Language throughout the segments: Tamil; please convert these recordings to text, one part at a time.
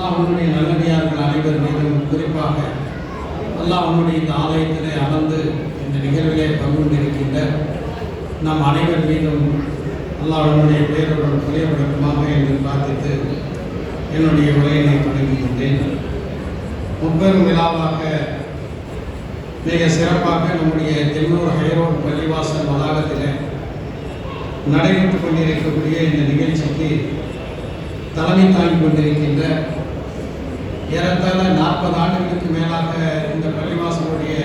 அல்லாஹ்வுடைய நல்லடியார்கள் அனைவர் மீதும் குறிப்பாக அல்லாஹ்வுடைய இந்த ஆலயத்திலே அமர்ந்து இந்த நிகழ்விலே பங்குண்டிருக்கின்ற நம் அனைவர் மீதும் அல்லாஹ்வுடைய பேருடன் புரியப்படுத்துமாக என்று பிரார்த்தித்து என்னுடைய உரையினை தொடங்குகின்றேன். முப்பெரும் விழாவாக மிக சிறப்பாக நம்முடைய தென்னூர் ஹைரோட் பள்ளிவாசல் வளாகத்தில் நடைபெற்றுக் கொண்டிருக்கக்கூடிய இந்த நிகழ்ச்சிக்கு தலைமை தாங்கி கொண்டிருக்கின்ற ஏறத்தாழ நாற்பது ஆண்டுகளுக்கு மேலாக இந்த பள்ளிவாசலுடைய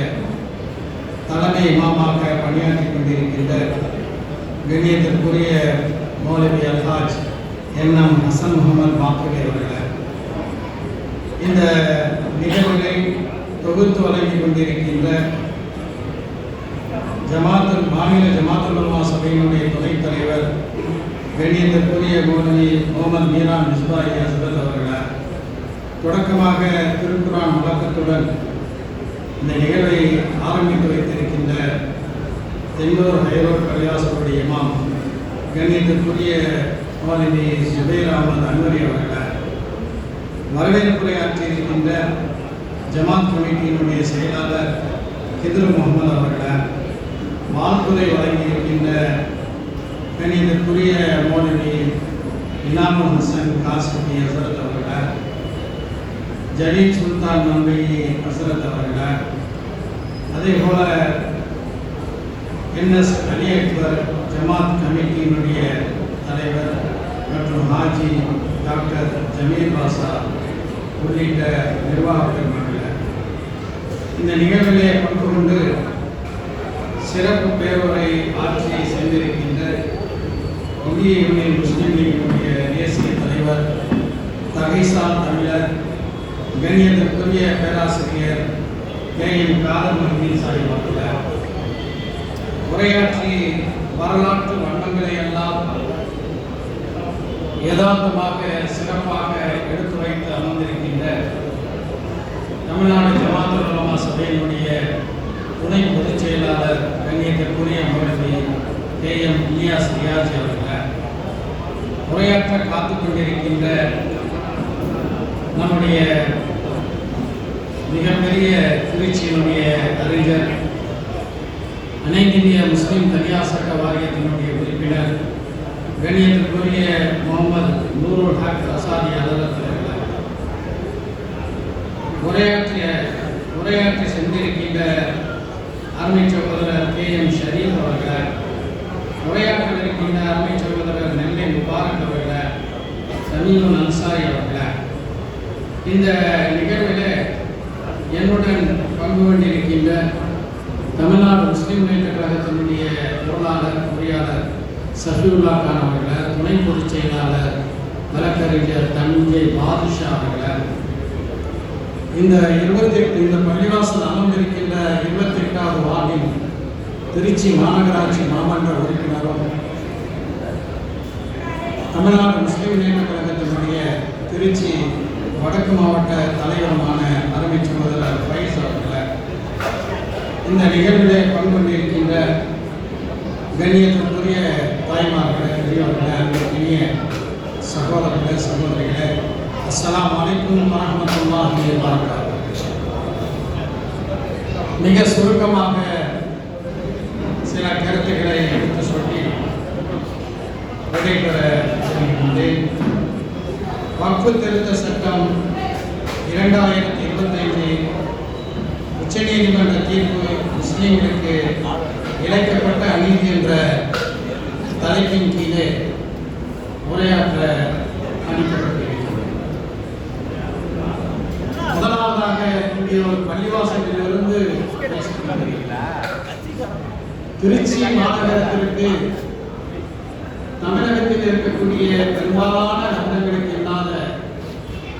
தலைமை இமாமாக பணியாற்றி கொண்டிருக்கின்ற கண்ணியத்திற்குரிய மௌலவி அல்ஹாஜ் என் எம் ஹசன் முகமது பாக்கவி அவர்கள் இந்த நிகழ்வுகளை தொகுத்து வழங்கிக் கொண்டிருக்கின்ற ஜமாத்துல் மாநில ஜமாத்துல் உலமா சபையினுடைய துணைத் தலைவர் கண்ணியத்திற்குரிய மௌலவி முகமது மீரான் மிஸ்பாயி ஹசரத் அவர்களை தொடக்கமாக திருக்குறான் வழக்கத்துடன் இந்த நிகழ்வை ஆரம்பித்து வைத்திருக்கின்ற தென்னூர் ஹைரோட் கலியாசருடைய இமாம் கண்ணியத்திற்குரிய மௌலவி சுபேர் அகமது அன்வரி வரவேற்புரை ஆற்றியிருக்கின்ற ஜமாத் கமிட்டியினுடைய செயலாளர் ஹிதுர் முகமது அவர்கள் வாழ்த்துறை வழங்கியிருக்கின்ற கணிதற்குரிய மோனவி இனாமு ஹசன் காசிபி ஹசரத் அவர்கள் ஜலீல் சுல்தான் நம்பி அசரத் அவர்கள். அதே போல என்எஸ் அலி அக்பர் ஜமாத் கமிட்டியினுடைய தலைவர் மற்றும் ஹாஜி டாக்டர் ஜமீர் பாசா உள்ளிட்ட நிர்வாக பெருமக்கள் இந்த நிகழ்விலே பங்கு கொண்டு சிறப்பு பேருரை ஆட்சி செய்திருக்கின்ற இந்திய யூனியன் முஸ்லீம் லீகினுடைய தேசிய தலைவர் தகைசா தமிழர் கண்ணியத்திற்குரிய பேராசிரியர் கே. எம். சாஹிப் அவர்கள் உரையாற்றி வரலாற்று வண்ணங்களை எல்லாம் யதார்த்தமாக சிறப்பாக எடுத்துரைத்து அமர்ந்திருக்கின்ற தமிழ்நாடு ஜமாத்துல் உலமா சபையினுடைய துணை பொதுச் செயலாளர் கண்ணியத்திற்குரிய மௌலவி கே. எம். இலியாஸ் ரியாஜ் அவர்கள். உரையாற்ற காத்துக்கொண்டிருக்கின்ற நம்முடைய மிகப்பெரிய திருச்சியினுடைய அறிஞர் அனைத்து முஸ்லீம் தனியார் சட்ட வாரியத்தினுடைய உறுப்பினர் கணியத்திற்குரிய முகமது நூருல் ஹக் அசாதி அலுவலர் அவர்கள். உரையாற்றிய உரையாற்றி சென்றிருக்கின்ற அருமை சகோதரர் கே எம் ஷரீப் அவர்கள் உரையாற்றவிருக்கின்ற அருமை சகோதரர் நெல்லை முபாரக் அவர்கள் சமீமுல் அன்சாரி அவர்கள். இந்த நிகழ்வில் என்னுடன் பங்கு கொண்டிருக்கின்ற தமிழ்நாடு முஸ்லீம் முன்னேற்ற கழகத்தினுடைய பொருளாளர் பொறியாளர் சஃபியுல்லா கான் அவர்களை துணை பொதுச் செயலாளர் வழக்கறிஞர் தஞ்சை பாதுஷா அவர்களை இந்த இருபத்தி எட்டு இந்த பள்ளிவாசல் அமர்ந்திருக்கின்ற இருபத்தி எட்டாவது வார்டில் திருச்சி மாநகராட்சி மாமன்ற உறுப்பினரும் தமிழ்நாடு முஸ்லீம் முன்னேற்ற கழகத்தினுடைய திருச்சி வடக்கு மாவட்ட தலைவருமான அருமை சகோதரர் ஃபைஸ் அவர்களை இந்த நிகழ்விலே பங்கு கொண்டிருக்கின்ற கண்ணியத்திற்குரிய தாய்மார்களே பெரியவர்களே இனிய சகோதரர்களே சகோதரிகளே அஸ்லாம் அலைக்கும் வரஹ்மத்துல்லாஹி மிக சுருக்கமாக சில கருத்துக்களை எடுத்து சொல்லி விடைபெற வக்ஃபு திருத்த சட்டம் இரண்டாயிரத்தி இருபத்தைந்து உச்சநீதிமன்ற தீர்ப்பு முஸ்லீம்களுக்கு இழைக்கப்பட்ட அநீதி என்ற தலைப்பின் கீழே உரையாற்ற அனுப்பப்பட்டிருக்கிறது. முதலாவதாக இங்கே ஒரு பள்ளிவாசலிலிருந்து திருச்சி மாநகரத்திற்கு தமிழகத்தில் இருக்கக்கூடிய பெரும்பாலான நகரங்களுக்கு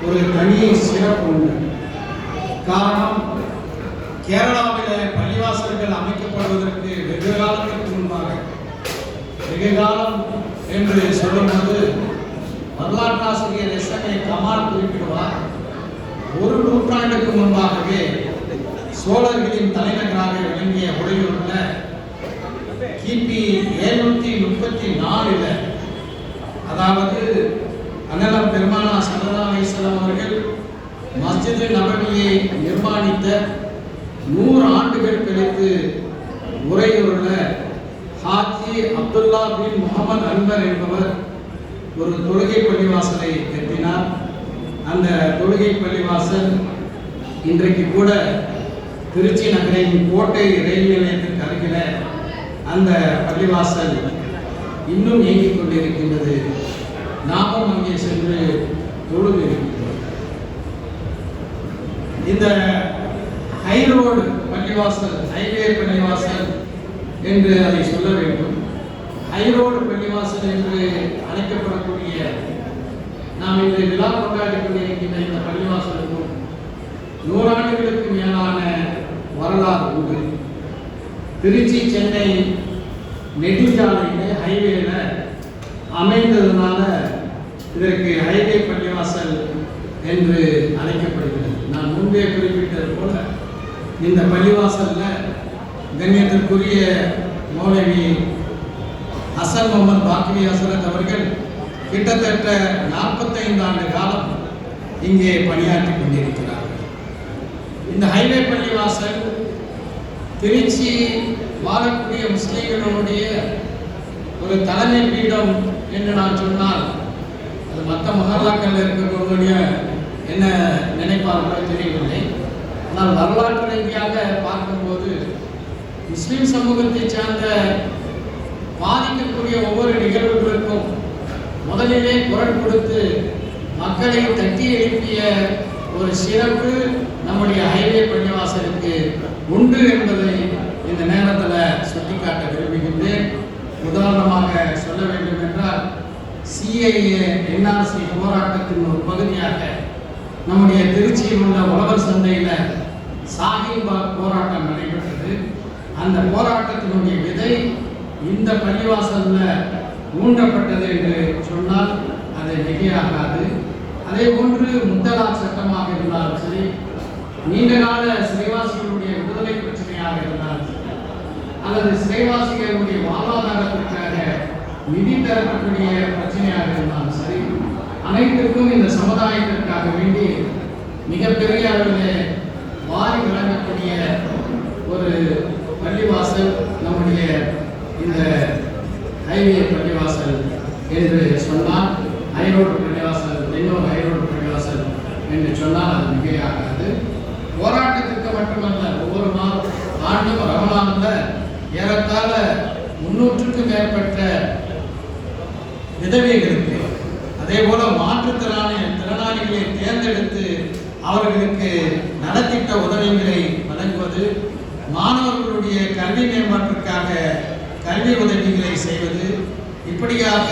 ஒரு தனி சிறப்பு உண்டு. காரணம் கேரளாவில் பள்ளிவாசல்கள் அமைக்கப்படுவதற்கு வெகு காலத்திற்கு முன்பாக வெகு காலம் என்று சொல்லும்போது வரலாற்றாசிரியர் எஸ். எம். ஏ. கமால் குறிப்பிடுவார் ஒரு நூற்றாண்டுக்கு முன்பாகவே சோழர்களின் தலைநகராக விளங்கிய உறையூர்ல கிபி எழுநூத்தி முப்பத்தி நாலுல அதாவது அண்ணலம் பெருமானா சல்லா அலிஸ்லாம் அவர்கள் மஸ்ஜிது நபவியை நிர்மாணித்த நூறு ஆண்டுகள் கழித்து உரையுள்ள ஹாஜி அப்துல்லா பின் முகமது அன்பர் என்பவர் ஒரு தொழுகை பள்ளிவாசலை கட்டினார். அந்த தொழுகை பள்ளிவாசல் இன்றைக்கு கூட திருச்சி நகரின் கோட்டை ரயில் நிலையத்திற்கு அருகில அந்த பள்ளிவாசல் இன்னும் இயங்கிக் கொண்டிருக்கின்றது. நாமும் அங்கே சென்று தொழுது இந்த ஹை ரோடு பள்ளிவாசல் ஹைவே பள்ளிவாசல் என்று அதை சொல்ல வேண்டும். ஹை ரோடு பள்ளிவாசல் என்று அழைக்கப்படக்கூடிய நாம் இன்று விழா கொண்டாடி கொண்டிருக்கின்ற இந்த பள்ளிவாசலுக்கும் நூறாண்டுகளுக்கு மேலான வரலாறு உண்டு. திருச்சி சென்னை நெடுஞ்சாலையில் ஹைவேல அமைந்ததுனால இதற்கு ஹைவே பள்ளிவாசல் என்று அழைக்கப்படுகிறது. நான் முன்பே குறிப்பிட்டது போல இந்த பள்ளிவாசலில் கண்ணியத்திற்குரிய மௌலவி ஹசன் முகமது பாக்கிவி ஹசரத் அவர்கள் கிட்டத்தட்ட நாற்பத்தைந்து ஆண்டு காலம் இங்கே பணியாற்றி கொண்டிருக்கிறார் இந்த ஹைவே பள்ளிவாசல் திருச்சி வாழக்கூடிய முஸ்லீம்களுடைய ஒரு தலைமை பீடம் என்று நான் சொன்னால் அது மற்ற மகாலாக்கள் இருக்கக்கூடிய என்ன நினைப்பார்களோ தெரியவில்லை. ஆனால் வரலாற்று ரீதியாக பார்க்கும்போது முஸ்லீம் சமூகத்தை சார்ந்த பாதிக்கக்கூடிய ஒவ்வொரு நிகழ்வுகளுக்கும் முதலிலே குரல் கொடுத்து மக்களை தட்டி எழுப்பிய ஒரு சிறப்பு நம்முடைய ஹைவே பள்ளிவாசலுக்கு உண்டு என்பதை இந்த நேரத்தில் சுட்டிக்காட்ட விரும்புகின்றேன். உதாரணமாக சொல்ல வேண்டும் என்றால் சிஐஏ என்ஆர்சி போராட்டத்தின் ஒரு பகுதியாக நம்முடைய திருச்சியில் உள்ள உழவர் சந்தையில் சாஹின்பாக் போராட்டம் நடைபெற்றது. அந்த போராட்டத்தினுடைய விதை இந்த பள்ளிவாசலில் ஊன்றப்பட்டது என்று சொன்னால் அது மிகையாகாது. அதே போன்று முத்தலாக் சட்டமாக இருந்தாலும் சரி நீண்ட கால சிறைவாசிகளுடைய விடுதலை பிரச்சனையாக இருந்தாலும் சரி அல்லது சிறைவாசிகளுடைய வாழ்வாதாரத்திற்காக நிதி தரக்கூடிய பிரச்சனையாக இருந்தாலும் சரி அனைத்திற்கும் இந்த சமுதாயத்திற்காக வேண்டி மிகப்பெரிய அளவில் வாரி வழங்கக்கூடிய ஒரு பள்ளிவாசல் நம்முடைய இந்த ஹைவே பள்ளிவாசல் என்று சொன்னால் ஐரோடு பள்ளிவாசல் இன்னொரு ஐரோடு பள்ளிவாசல் என்று சொன்னால் அது மிகையாகாது. போராட்டத்திற்கு மட்டுமல்ல ஒவ்வொரு மாதம் ஆண்டும் ரமலானில் ஏறத்தாழ முன்னூற்றுக்கும் மேற்பட்ட விதவைகளுக்கு அதே போல மாற்றுத்திறனாளி திறனாளிகளை தேர்ந்தெடுத்து அவர்களுக்கு நலத்திட்ட உதவிகளை வழங்குவது மாணவர்களுடைய கல்வி மேம்பாட்டிற்காக கல்வி உதவிகளை செய்வது இப்படியாக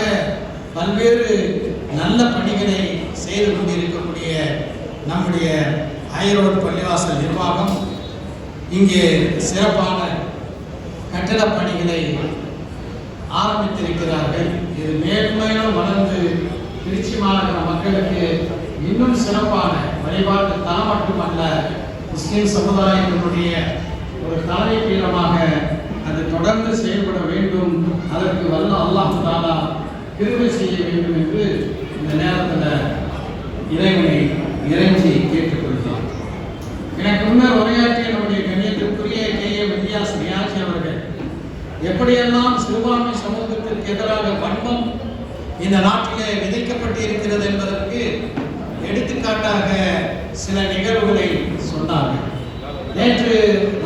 பல்வேறு நல்ல பணிகளை செய்து கொண்டிருக்கக்கூடிய நம்முடைய ஐரோடு பள்ளிவாசல் நிர்வாகம் இங்கே சிறப்பான கட்டடப் பணிகளை ஆரம்பித்திருக்கிறார்கள். இது மேலும் வளர்ந்து திருச்சி மாநகர மக்களுக்கு இன்னும் சிறப்பான வழிபாட்டு தலம் மட்டுமல்ல முஸ்லிம் சமுதாயத்தினுடைய ஒரு தலைமை பீடமாக அது தொடர்ந்து செயல்பட வேண்டும். அதற்கு வல்ல அல்லாஹ் தாலா கிருபை செய்ய வேண்டும் என்று இந்த நேரத்தில் இறைவனை இறைஞ்சி கேட்டுக்கொள்கிறோம். எனக்கு முன்னர் உரையாற்றிய நம்முடைய கண்ணியத்திற்குரிய கே ஏ வித்யாஸ் ரியாசி அவர்கள் எப்படியெல்லாம் சிறுபான்மை சமூகத்திற்கு எதிராக வன்மம் இந்த நாட்டிலே விதைக்கப்பட்டு இருக்கிறது என்பதற்கு எடுத்துக்காட்டாக சில நிகழ்வுகளை சொன்னார்கள். நேற்று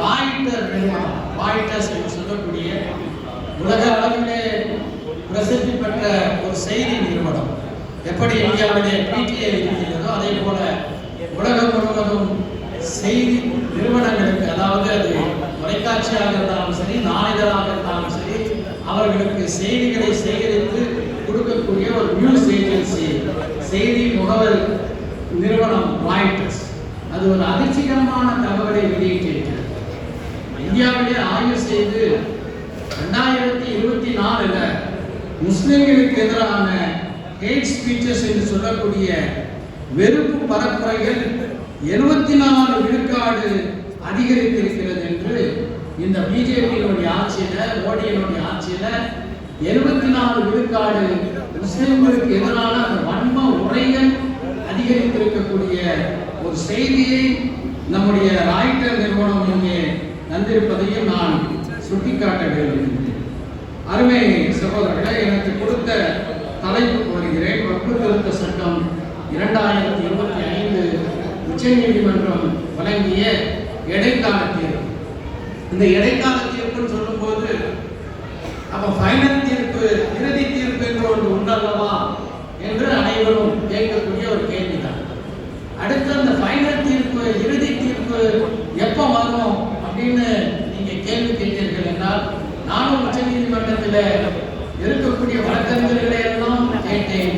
ராய்டர் நிறுவனம் ராய்டர்ஸ் என்று சொல்லக்கூடிய உலக அளவிலே பிரசித்தி பெற்ற ஒரு செய்தி நிறுவனம். எப்படி இந்தியாவிலே பிடிஐ இருக்கிறதோ அதே போல உலகம் முழுவதும் செய்தி நிறுவனங்களுக்கு அதாவது அது தொலைக்காட்சியாக இருந்தாலும் சரி நாளிதழாக அவர்களுக்கு செய்திகளை சேகரித்து கொடுக்கக்கூடிய ஒரு நியூஸ் ஏஜென்சி செய்தி முகவரி நிறுவனம் ராய்டர்ஸ் அது ஒரு அதிர்ச்சிகரமான தகவலை வெளியிட்டிருக்கிறது. இந்தியாவிலே ஆய்வு செய்து ரெண்டாயிரத்தி இருபத்தி நாலுல முஸ்லிம்களுக்கு எதிரான ஹேட் ஸ்பீச்சஸ் என்று சொல்லக்கூடிய வெறுப்பு பரப்புரைகள் எழுபத்தி நாலு விழுக்காடு அதிகரித்திருக்கிறது என்று இந்த பிஜேபியினுடைய ஆட்சியில மோடியினுடைய ஆட்சியில எழுபத்தி நாலு விழுக்காடு முஸ்லிம்களுக்கு எதிரான அந்த வன்ம உரைகள் அதிகரித்திருக்கக்கூடிய ஒரு செய்தியை நம்முடைய ராய்டர் நிறுவனம் இங்கே தந்திருப்பதையும் நான் சுட்டிக்காட்ட விரும்புகிறேன் அருமை சகோதரர்களே எனக்கு கொடுத்த தலைப்பு வருகிறேன் வகுப்பு திருத்த சட்டம் இரண்டாயிரத்தி இருபத்தி ஐந்து உச்சநீதிமன்றம் வழங்கிய இடைக்காலத்தில் இந்த இடைக்கால தீர்ப்புன்னு சொல்லும்போது அப்ப ஃபைனல் தீர்ப்பு இறுதி தீர்ப்பு என்று ஒன்று உண்டல்லவா என்று அனைவரும் கேட்கக்கூடிய ஒரு கேள்விதான். அடுத்து அந்த ஃபைனல் தீர்ப்பு இறுதி தீர்ப்பு எப்போ வரும் அப்படின்னு நீங்க கேள்வி கேட்டீர்கள் என்றால் நானும் உச்ச நீதிமன்றத்தில் இருக்கக்கூடிய வழக்கறிஞர்களை எல்லாம் கேட்டேன்.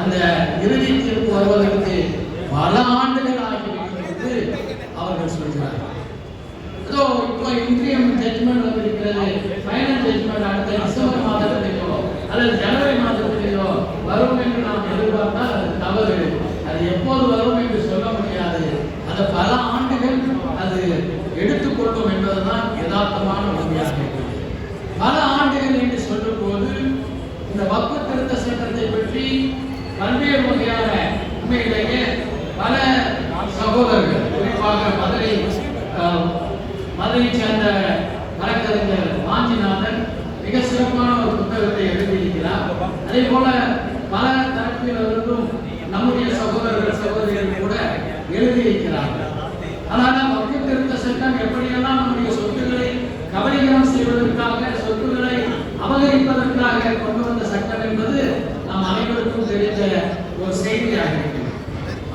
அந்த இறுதி தீர்ப்பு வருவதற்கு பல ஆண்டு ஆகிவிட்டது என்று அவர்கள் சொல்கிறார்கள் அதோ இப்போ இன்ட்ரியம் அல்லது ஃபைனல் ஜட்மெண்ட் அடுத்த டிசம்பர் மாதத்திலேயோ அல்லது ஜனவரி மாதத்திலேயோ வரும் என்று நாம் எதிர்பார்த்தால் அது தவறு. அது எப்போது வரும் என்று சொல்ல முடியாது. அது பல ஆண்டுகள் அது எடுத்துக்கொள்ளும் என்பதுதான் யதார்த்தமான உண்மையாக பல ஆண்டுகள் என்று சொல்லும் போது இந்த வக்கு திருத்த சட்டத்தை பற்றி பல்வேறு வகையான உண்மையிலேயே பல சகோதரர்கள் குறிப்பாக மதுரை மதுரை சேர்ந்த மிக சிறப்பான ஒரு புத்தகத்தை எழுதியிருக்கிறார். அதே போல பல தரப்பிலிருந்தும் நம்முடைய சகோதரர்கள் சகோதரிகள் கூட எழுதியிருக்கிறார்கள் ஆனால் வக்கு திருத்த சட்டம் எப்படியெல்லாம் நம்முடைய சொத்துக்களை கபலீகரம் செய்வதற்காக சொத்துக்களை அபகரிப்பதற்காக கொண்டு வந்த சட்டம் என்பது நாம் அனைவருக்கும் தெரிந்த ஒரு செய்தியாக இருக்கிறது.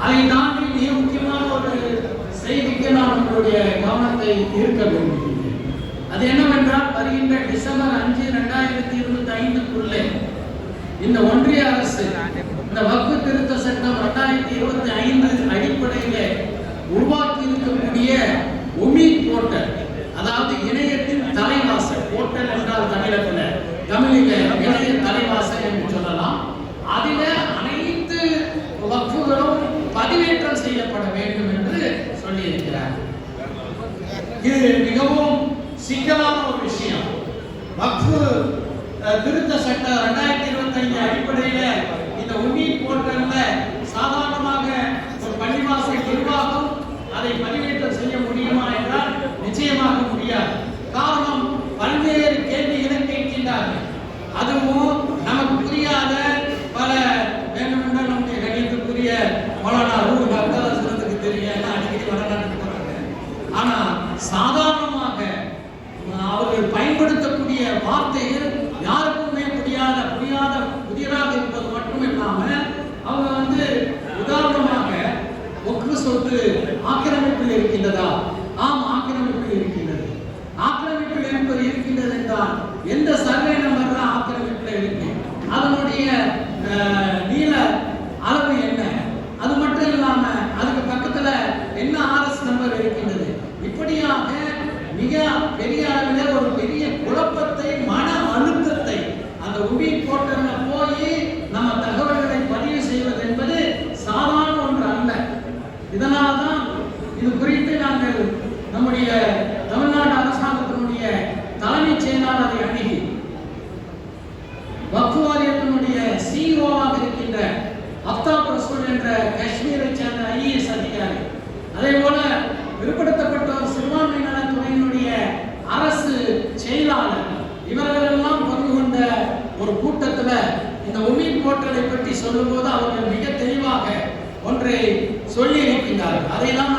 அதை தாண்டி மிக முக்கியமான ஒரு செய்திக்கு நான் உங்களுடைய கவனத்தை இருக்க விரும்புகிறேன். அது என்னவென்றால் வருகின்ற டிசம்பர் அஞ்சு ரெண்டாயிரத்தி இருபத்தி ஐந்துக்குள்ளே இந்த ஒன்றிய அரசு இந்த வக்கு திருத்த சட்டம் ரெண்டாயிரத்தி இருபத்தி ஐந்து அடிப்படையில உருவாக்கி இருக்கக்கூடிய உமி போர்ட்டல் அதாவது இணையத்தின் தலைவாசல் போர்ட்டல் என்றால் தமிழகத்துல தமிழில இணைய தலைவாசல் என்று சொல்லலாம். அதில அனைத்து வக்குகளும் பதிவேற்றம் செய்யப்பட வேண்டும் என்று சொல்லியிருக்கிறார் இது மிகவும் சிக்கலான ஒரு விஷயம். வக்ஃபு திருத்த சட்டம் ரெண்டாயிரத்தி இருபத்தி ஐந்து அடிப்படையில இந்த உமி போர்ட்டல்ல சாதாரணமாக ஒரு பள்ளிவாசல் நிர்வாகம் அதை பதிவேற்றம் செய்ய முடியுமா என்றால் நிச்சயமாக முடியாது. காரணம் பல்வேறு கேள்விகளை கேட்கின்றார்கள் அதுவும் நமக்கு புரியாத பல வேண்டுமென்றால் நம்முடைய கணியத்துக்குரிய மௌலானா ரூல் அப்தாலசனத்துக்கு தெரியும். அடிக்கடி வடநாட்டுக்கு போறாங்க. ஆனா சாதாரண அவர்கள் பயன்படுத்தக்கூடிய வார்த்தைகள் அதையெல்லாம்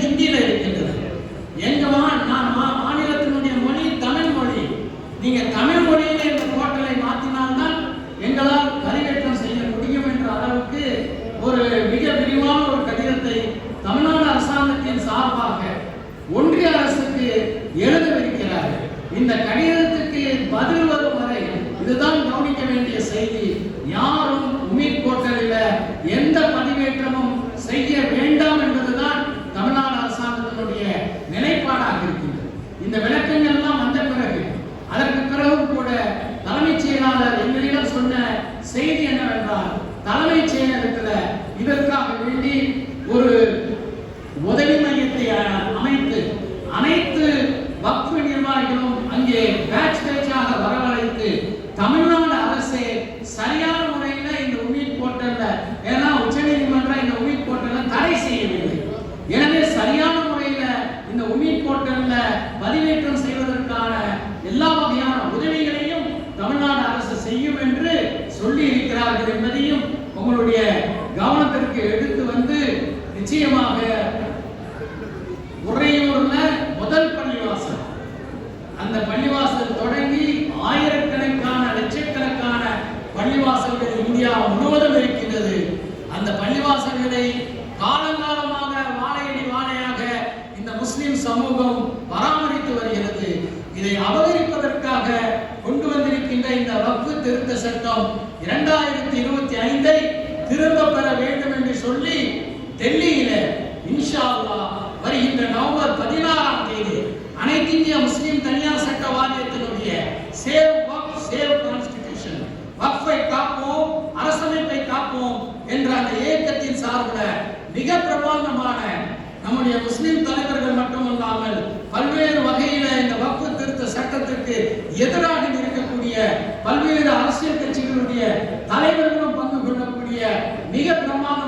ஹிந்தியில இருக்கின்றது. எங்க நான் மா- மாநிலத்தினுடைய மொழி தமிழ் மொழி நீங்க தமிழ் மொழியில இந்த போர்ட்டலை மாற்றினால்தான் எங்களால் பதிவேற்றம் செய்ய முடியும் என்ற அளவுக்கு ஒரு மிக விரிவான ஒரு கடிதத்தை தமிழ்நாடு அரசாங்கத்தின் சார்பாக ஒன்றிய அரசுக்கு எழுதவிருக்கிறார்கள் இந்த கடிதத்துக்கு பதில் வரும் வரை இதுதான் கவனிக்க வேண்டிய செய்தி யாரும் உமீர் போர்ட்டலில் எந்த பதிவேற்றமும் செய்ய வேண்டாம் என்பதுதான் இருக்கிறார்கள் என்பதையும் உங்களுடைய கவனத்திற்கு எடுத்து வந்து நிச்சயமாக உறையூர்ல முதல் பள்ளிவாசல். அந்த பள்ளிவாசல் தொடங்கி ஆயிரக்கணக்கான லட்சக்கணக்கான பள்ளிவாசல்கள் இந்தியா முழுவதும் இருக்கின்றது. அந்த பள்ளிவாசல்களை காலங்காலமாக வாழையடி வாழையாக இந்த முஸ்லிம் சமூகம் பராமரித்து வருகிறது இதை அபகரிப்பதற்காக கொண்டு வந்திருக்கின்ற இந்த வக்ஃபு திருத்த சட்டம் இரண்டாயிரத்தி இருபத்தி ஐந்தை திரும்ப பெற வேண்டும் என்று சொல்லி டெல்லியில இன்ஷா வருகின்ற நவம்பர் பதினாறாம் தேதி அனைத்து இந்திய முஸ்லிம் தனியார் சட்ட வாரியத்தினுடைய சேவ் வக்ஃப் சேவ் கான்ஸ்டிடியூஷன் வக்ஃபை காப்போம் அரசமைப்பை காப்போம் என்ற அந்த இயக்கத்தின் சார்பில் மிக பிரமாண்டமான நம்முடைய முஸ்லிம் தலைவர்கள் மட்டுமல்லாமல் பல்வேறு வகையில இந்த வக்ஃபு திருத்த சட்டத்திற்கு எதிராக இருக்கக்கூடிய பல்வேறு அரசியல் கட்சிகளுடைய தலைவர்களும் பங்கு கொள்ளக்கூடிய மிக பிரமாண்டமான